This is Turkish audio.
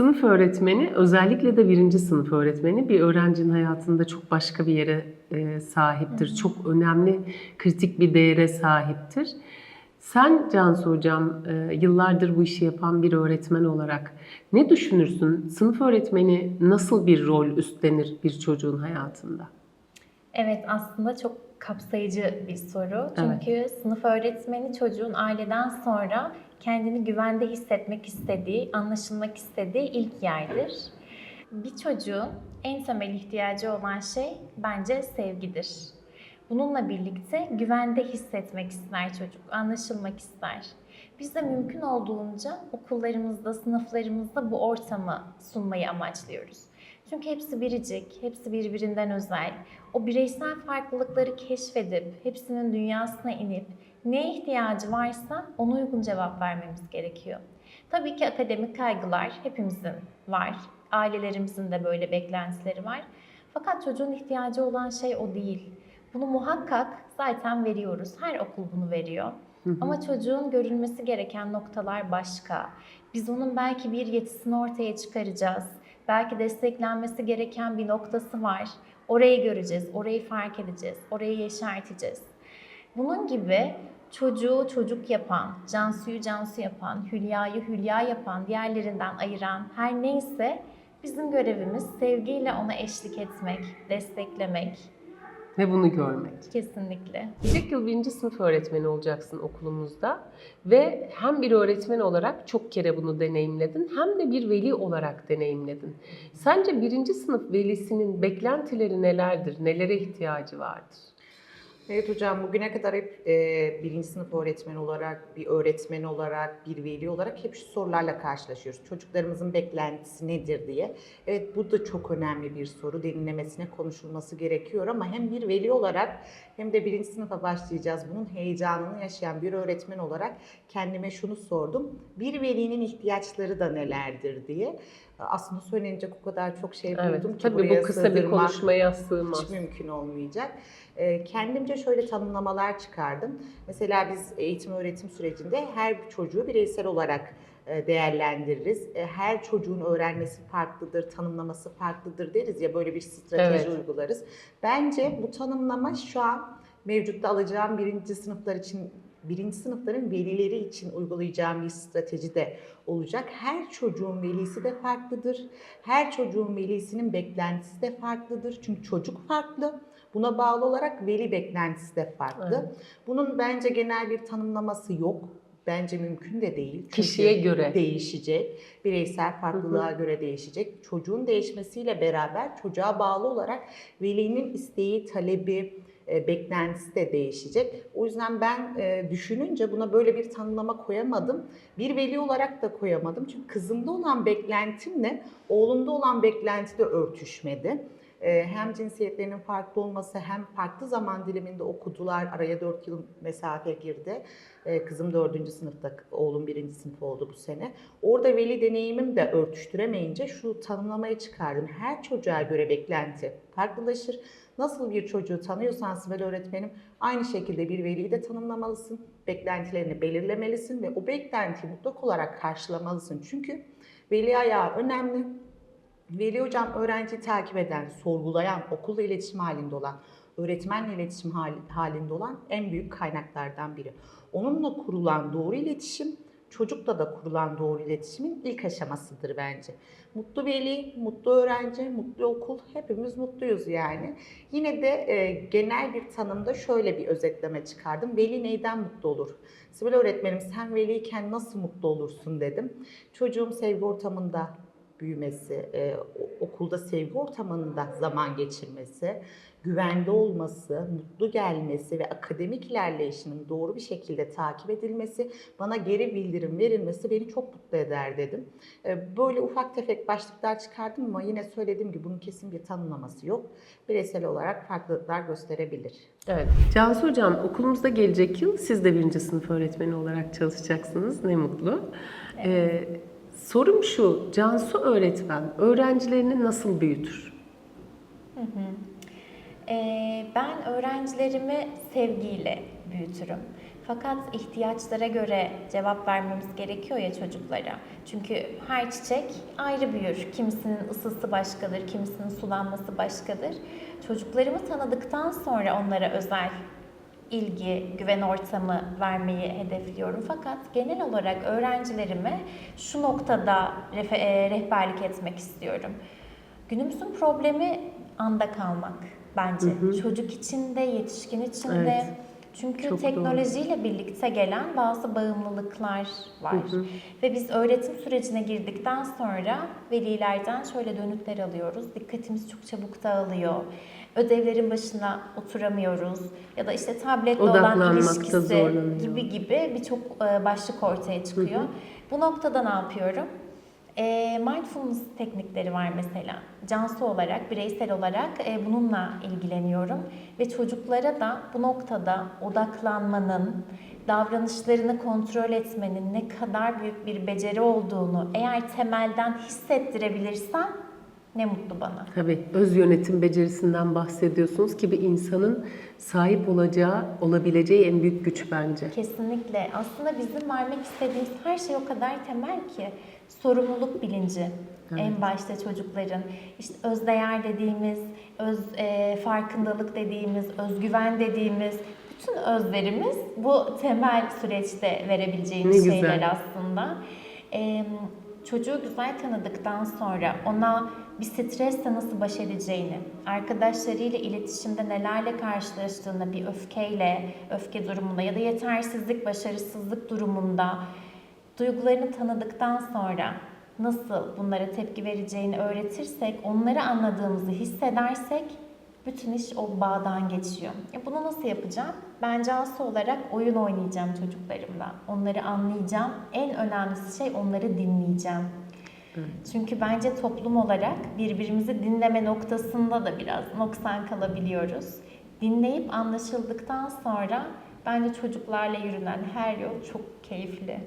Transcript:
Sınıf öğretmeni, özellikle de birinci sınıf öğretmeni bir öğrencinin hayatında çok başka bir yere e, sahiptir. Çok önemli, kritik bir değere sahiptir. Sen Cansu Hocam, e, yıllardır bu işi yapan bir öğretmen olarak ne düşünürsün? Sınıf öğretmeni nasıl bir rol üstlenir bir çocuğun hayatında? Evet aslında çok kapsayıcı bir soru. Çünkü sınıf öğretmeni çocuğun aileden sonra kendini güvende hissetmek istediği, anlaşılmak istediği ilk yerdir. Bir çocuğun en temel ihtiyacı olan şey bence sevgidir. Bununla birlikte güvende hissetmek ister çocuk, anlaşılmak ister. Biz de mümkün olduğunca okullarımızda, sınıflarımızda bu ortamı sunmayı amaçlıyoruz. Çünkü hepsi biricik, hepsi birbirinden özel. O bireysel farklılıkları keşfedip, hepsinin dünyasına inip ne ihtiyacı varsa ona uygun cevap vermemiz gerekiyor. Tabii ki akademik kaygılar hepimizin var. Ailelerimizin de böyle beklentileri var. Fakat çocuğun ihtiyacı olan şey o değil. Bunu muhakkak zaten veriyoruz. Her okul bunu veriyor. Ama çocuğun görülmesi gereken noktalar başka. Biz onun belki bir yetisini ortaya çıkaracağız. Belki desteklenmesi gereken bir noktası var. Orayı göreceğiz, orayı fark edeceğiz, orayı yeşerteceğiz. Bunun gibi çocuğu çocuk yapan, Cansu'yu Cansu yapan, Hülya'yı Hülya yapan, diğerlerinden ayıran her neyse bizim görevimiz sevgiyle ona eşlik etmek, desteklemek. Ve bunu görmek. Kesinlikle. Gelecek yıl birinci sınıf öğretmeni olacaksın okulumuzda ve hem bir öğretmen olarak çok kere bunu deneyimledin hem de bir veli olarak deneyimledin. Sence birinci sınıf velisinin beklentileri nelerdir, nelere ihtiyacı vardır? Evet hocam bugüne kadar hep e, birinci sınıf öğretmen olarak, bir öğretmen olarak, bir veli olarak hep şu sorularla karşılaşıyoruz. Çocuklarımızın beklentisi nedir diye. Evet bu da çok önemli bir soru. Derinlemesine konuşulması gerekiyor ama hem bir veli olarak hem de birinci sınıfa başlayacağız. Bunun heyecanını yaşayan bir öğretmen olarak kendime şunu sordum. Bir velinin ihtiyaçları da nelerdir diye. Aslında söylenecek o kadar çok şey buldum Evet, ki tabii buraya bu kısa bir konuşmaya sığmaz. hiç mümkün olmayacak. Ee, Kendimce şöyle tanımlamalar çıkardım. Mesela biz eğitim öğretim sürecinde her çocuğu bireysel olarak e, değerlendiririz. E, Her çocuğun öğrenmesi farklıdır, tanımlaması farklıdır deriz ya böyle bir strateji Evet. uygularız. Bence bu tanımlama şu an mevcutta alacağım birinci sınıflar için birinci sınıfların velileri için uygulayacağım bir strateji de olacak. Her çocuğun velisi de farklıdır. Her çocuğun velisinin beklentisi de farklıdır. Çünkü çocuk farklı. Buna bağlı olarak veli beklentisi de farklı. Evet. Bunun bence genel bir tanımlaması yok. Bence mümkün de değil. Çünkü Kişiye göre. değişecek. Bireysel farklılığa göre değişecek. Çocuğun değişmesiyle beraber çocuğa bağlı olarak velinin isteği, talebi, beklentisi de değişecek. O yüzden ben e, düşününce buna böyle bir tanımlama koyamadım. Bir veli olarak da koyamadım. Çünkü kızımda olan beklentimle oğlumda olan beklenti de örtüşmedi. E, Hem cinsiyetlerinin farklı olması hem farklı zaman diliminde okudular. Araya 4 yıl mesafe girdi. E, Kızım 4. sınıfta, oğlum 1. sınıf oldu bu sene. Orada veli deneyimim de örtüştüremeyince şu tanımlamayı çıkardım. Her çocuğa göre beklenti farklılaşır. Nasıl bir çocuğu tanıyorsan Sibel öğretmenim aynı şekilde bir veliyi de tanımlamalısın. Beklentilerini belirlemelisin ve o beklentiyi mutlak olarak karşılamalısın. Çünkü veli ayağı önemli. Veli hocam öğrenciyi takip eden, sorgulayan, okulla iletişim halinde olan, öğretmenle iletişim hali- halinde olan en büyük kaynaklardan biri. Onunla kurulan doğru iletişim, çocukla da kurulan doğru iletişimin ilk aşamasıdır bence. Mutlu veli, mutlu öğrenci, mutlu okul, hepimiz mutluyuz yani. Yine de e, genel bir tanımda şöyle bir özetleme çıkardım. Veli neyden mutlu olur? Sibel öğretmenim sen veliyken nasıl mutlu olursun dedim. Çocuğum sevgi ortamında büyümesi, e, okulda sevgi ortamında zaman geçirmesi, güvende olması, mutlu gelmesi ve akademik ilerleyişinin doğru bir şekilde takip edilmesi, bana geri bildirim verilmesi beni çok mutlu eder dedim. E, Böyle ufak tefek başlıklar çıkardım ama yine söylediğim gibi bunun kesin bir tanımlaması yok. Bireysel olarak farklılıklar gösterebilir. Evet. Cansu Hocam okulumuzda gelecek yıl siz de birinci sınıf öğretmeni olarak çalışacaksınız. Ne mutlu. Ee, sorum şu, Cansu öğretmen öğrencilerini nasıl büyütür? Ee, ben öğrencilerimi sevgiyle büyütürüm. Fakat ihtiyaçlara göre cevap vermemiz gerekiyor ya çocuklara. Çünkü her çiçek ayrı büyür. Kimisinin ısısı başkadır, kimisinin sulanması başkadır. Çocuklarımı tanıdıktan sonra onlara özel ilgi, güven ortamı vermeyi hedefliyorum. Fakat genel olarak öğrencilerime şu noktada e, rehberlik etmek istiyorum. Günümüzün problemi anda kalmak bence. Çocuk için de, yetişkin için de. Evet. Çünkü Çok teknolojiyle birlikte gelen bazı bağımlılıklar var. Hı hı. Ve biz öğretim sürecine girdikten sonra velilerden şöyle dönütler alıyoruz. Dikkatimiz çok çabuk dağılıyor. Ödevlerin başına oturamıyoruz. Ya da işte tabletle olan ilişkisi gibi gibi birçok e, başlık ortaya çıkıyor. Bu noktada ne yapıyorum? E, mindfulness teknikleri var mesela. Cansu olarak, bireysel olarak e, bununla ilgileniyorum. Ve çocuklara da bu noktada odaklanmanın, davranışlarını kontrol etmenin ne kadar büyük bir beceri olduğunu eğer temelden hissettirebilirsem ne mutlu bana. Tabii öz yönetim becerisinden bahsediyorsunuz ki bir insanın sahip olacağı, olabileceği en büyük güç bence. Kesinlikle. Aslında bizim vermek istediğimiz her şey o kadar temel ki. Sorumluluk bilinci en başta çocukların. işte özdeğer dediğimiz, öz e, farkındalık dediğimiz, özgüven dediğimiz bütün özlerimiz bu temel süreçte verebileceğimiz Ne şeyler güzel. aslında. E, çocuğu güzel tanıdıktan sonra ona bir stresle nasıl baş edeceğini, arkadaşlarıyla iletişimde nelerle karşılaştığını, bir öfkeyle, öfke durumunda ya da yetersizlik, başarısızlık durumunda duygularını tanıdıktan sonra nasıl bunlara tepki vereceğini öğretirsek, onları anladığımızı hissedersek bütün iş o bağdan geçiyor. E bunu nasıl yapacağım? Ben Cansu olarak oyun oynayacağım çocuklarımla. Onları anlayacağım. En önemlisi şey onları dinleyeceğim. Çünkü bence toplum olarak birbirimizi dinleme noktasında da biraz noksan kalabiliyoruz. Dinleyip anlaşıldıktan sonra bence çocuklarla yürünen her yol çok keyifli.